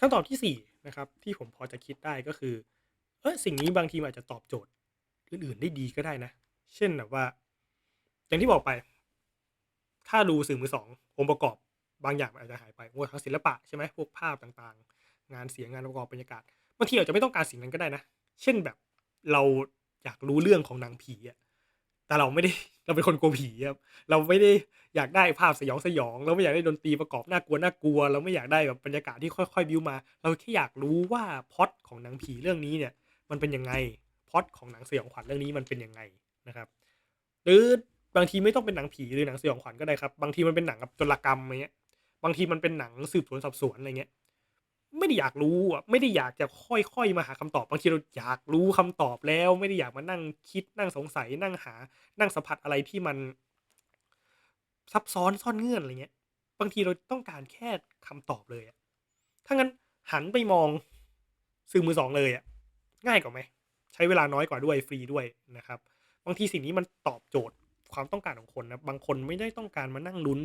คำตอบที่สี่นะครับ ที่ผมพอจะคิดได้ก็คือเออสิ่งนี้บางทีอาจจะตอบโจทย์อื่นๆได้ดีก็ได้นะ เช่นแบบว่า อย่างที่บอกไป ถ้าดูสื่อมือสององค์ประกอบบางอย่างอาจจะหายไปพวกทางศิลปะใช่ไหมพวกภาพต่างๆ งานเสียงงานประกอบบรรยากาศบางทีอาจจะไม่ต้องการสิ่งนั้นก็ได้นะ เช่นแบบเราอยากรู้เรื่องของหนังผีอะแต่เราไม่ได้ เราเป็นคนกลัวผีครับเราไม่ได้อยากได้ภาพสยองสยอง เราไม่อยากได้ดนตรีประกอบน่ากลัวน่ากลัว เราไม่อยากได้แบบบรรยากาศที่ค่อยๆบิวมา เราแค่อยากรู้ว่าพล็อตของหนังผีเรื่องนี้เนี่ย มันเป็นยังไงพล็อตของหนังสยองขวัญเรื่องนี้มันเป็นยังไงนะครับ หรือบางทีไม่ต้องเป็นหนังผีหรือหนังสยองขวัญก็ได้ครับ บางทีมันเป็นหนังกับจลกรรมอะไรเงี้ยบางทีมันเป็นหนังสืบสวนสอบสวนอะไรเงี้ย ไม่ได้อยากรู้อะไม่ได้อยากจะค่อยๆมาหาคำตอบบางทีเราอยากรู้คำตอบแล้ว ไม่ได้อยากมานั่งคิดนั่งสงสัยนั่งหา นั่งสัมผัสอะไรที่มัน ซับซ้อนซ่อนเงื่อนอะไรเงี้ย บางทีเราต้องการแค่คำตอบเลยอะถ้างั้นหันไปมองสื่อมือสองเลยอะง่ายกว่าไหมใช้เวลาน้อยกว่าด้วยฟรีด้วยนะครับ บางทีสิ่งนี้มันตอบโจทย์ความต้องการของคนนะบางคนไม่ได้ต้องการมานั่งลุ้น